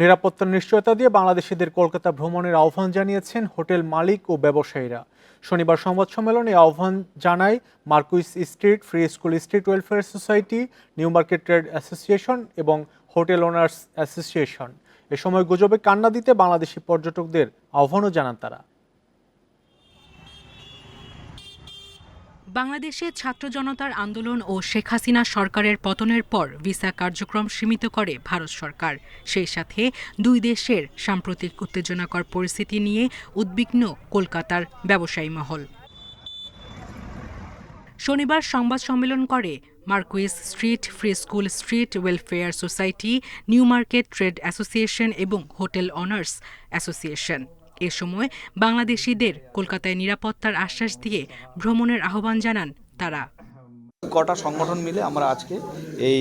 নিরাপত্তার নিশ্চয়তা দিয়ে বাংলাদেশিদের কলকাতা ভ্রমণের আহ্বান জানিয়েছেন হোটেল মালিক ও ব্যবসায়ীরা। শনিবার সংবাদ সম্মেলনে আহ্বান জানায় Marquis street, free school street welfare society, new market trade association এবং হোটেল ওনার্স অ্যাসোসিয়েশন। এ সময় গুজবে কান্না দিতে বাংলাদেশি পর্যটকদের আহ্বানও জানান তারা। বাংলাদেশে ছাত্র জনতার আন্দোলন ও শেখ হাসিনা সরকারের পতনের পর ভিসা কার্যক্রম সীমিত করে ভারত সরকার। সেই সাথে দুই দেশের সাম্প্রতিক উত্তেজনাকর পরিস্থিতি নিয়ে উদ্বিগ্ন কলকাতার ব্যবসায়ী মহল। শনিবার সংবাদ সম্মেলন করে Marquis street, free school street, welfare society, new market trade association এবং হোটেল অনার্স অ্যাসোসিয়েশন। এ সময় বাংলাদেশিদের কলকাতায় নিরাপত্তার আশ্বাস দিয়ে ভ্রমণের আহ্বান জানান তারা। কটা সংগঠন মিলে আমরা আজকে এই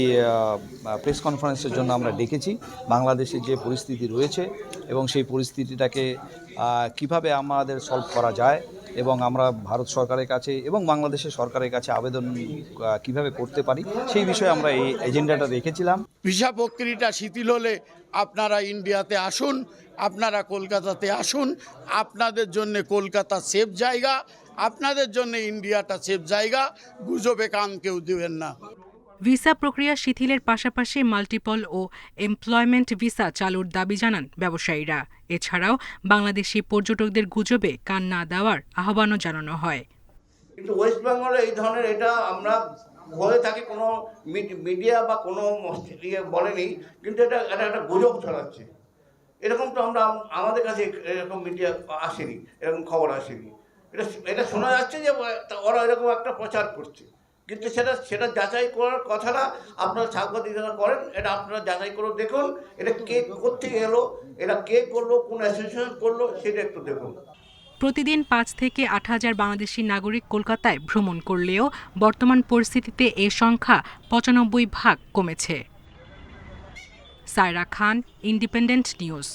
প্রেস কনফারেন্সের জন্য আমরা ডেকেছি। বাংলাদেশের যে পরিস্থিতি রয়েছে এবং সেই পরিস্থিতিটাকে কীভাবে আমাদের সলভ করা যায় এবং আমরা ভারত সরকারের কাছে এবং বাংলাদেশের সরকারের কাছে আবেদন কীভাবে করতে পারি, সেই বিষয়ে আমরা এই এজেন্ডাটা রেখেছিলাম। ভিসা প্রক্রিয়াটা শিথিল হলে আপনারা ইন্ডিয়াতে আসুন, আপনারা কলকাতাতে আসুন, আপনাদের জন্য কলকাতা সেফ জায়গা, আপনাদের জন্য ইন্ডিয়াটা সেফ জায়গা, গুজবে কান কেউ দেবেন না। ভিসা প্রক্রিয়া শিথিলের পাশাপাশি মাল্টিপল ও এমপ্লয়মেন্ট ভিসা চালুর দাবি জানান ব্যবসায়ীরা। এছাড়াও বাংলাদেশি পর্যটকদের গুজবে কান না দেওয়ার আহ্বানও জানানো হয়। কিন্তু ওয়েস্ট বেঙ্গলে এই ধরনের এটা আমরা হয়ে থাকি, কোনো মিডিয়া বা কোনো ইয়ে বলেনি, কিন্তু এটা এটা একটা গুজব ছড়াচ্ছে। এরকম তো আমরা, আমাদের কাছে এরকম মিডিয়া আসেনি, এরকম খবর আসেনি। এটা এটা শোনা যাচ্ছে যে ওরা এরকম একটা প্রচার করছে। কিন্তু সেটা সেটা যাচাই করার কথাটা আপনারা সাংবাদিকরা করেন, এটা আপনারা যাচাই করে দেখুন, এটা কে কোথেকে এলো, এটা কে করল, কোন অ্যাসোসিয়েশন করল, সেটা একটু দেখুন। প্রতিদিন পাঁচ থেকে আট হাজার বাংলাদেশি নাগরিক কলকাতায় ভ্রমণ করলেও বর্তমান পরিস্থিতিতে এ সংখ্যা পঁচানব্বই ভাগ কমেছে। সায়রা খান ইন্ডিপেন্ডেন্ট নিউজ